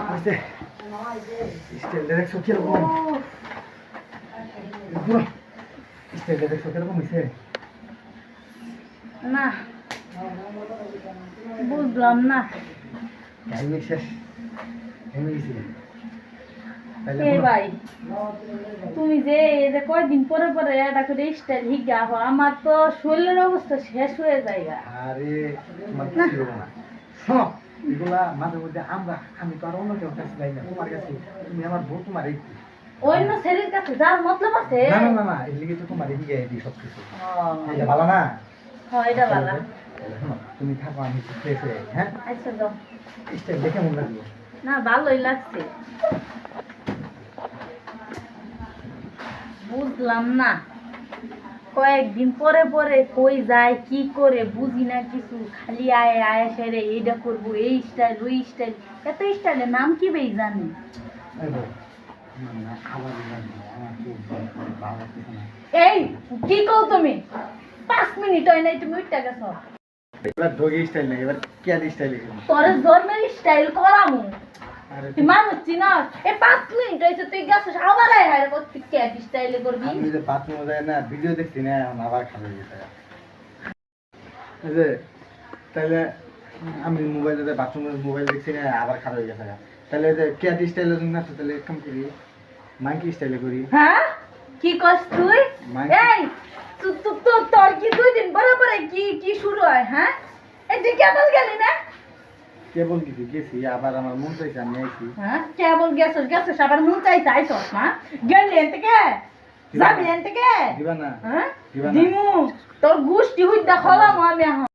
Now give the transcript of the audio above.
বুঝতে স্টাইলটা দেখছ কীরকম পুরো স্টাইলটা দেখছ কীরকম হয়েছে না বুঝলাম না টাইমে শেষ টাইমে গেছি তাহলে কে এখনো- ভাই তুমি যে এই যে কয়দিন পরে পরে এটা করে স্টাইল হিগা হো আমার তো শরীরের অবস্থা শেষ হয়ে যায় আরে তোমার কিছু না। শোনো এগুলা মাঝে মধ্যে আমরা আমি তো আর অন্য কেউ কাছে যাই না তোমার কাছে। তুমি আমার বউ তোমার এই অন্য ছেলের কাছে যার মতলব আছে? না না না না এদিকে তো তোমার এদিকে দিই সব কিছু এটা ভালো না? হয় এটা ভালো। তুমি থাকো আমি ফ্রেশ হ্যাঁ আচ্ছা দাও স্টাইল দেখে মন লাগল। না ভালোই লাগছে। বুঝলাম না। কয়েকদিন পরে পরে কই যায় কি করে বুঝি না কিছু খালি আয় আয় সেরে এইটা করব এই স্টাইল ওই স্টাইল এত স্টাইলের নাম কি বেই জানি? এই কি কও তুমি? পাঁচ মিনিট হয় নাই তুমি উঠতে গেছো। এবার ডগি স্টাইল এবার স্টাইল তোর ধর্মের স্টাইল করামু। মানুষ চিনস এ পাঁচ মিনিট হয়েছে তুই গেছিস আবার হায় করতে ক্যাট স্টাইলে করবি? আমি যে বাথরুমে যাই না ভিডিও দেখছি না এখন আবার হয়ে গেছে যে তাহলে আমি মোবাইলে বাথরুমে মোবাইল দেখছি না আবার খারাপ হয়ে গেছে তাহলে এই যে ক্যাট স্টাইলে না তাহলে এক কাম করি মাইকি স্টাইলে করি। হ্যাঁ? কি কস তুই? এই তু- তু- তু- তোর কি দুই দিন পরে কি কি শুরু হয় হ্যাঁ? এই তুই কেবল গেলি না? কেবল কিছু গেছি আবার আমার মন চাইছে আমি আইছি। হ্যাঁ? কেবল গেছস গেছস আবার মন চাইছে আইসস না গেলি এন থেকে? যাবি এন থেকে? দিবা না। হ্যাঁ? দিমু। তোর গুষ্টি হুইদা খলাম আমি এখন।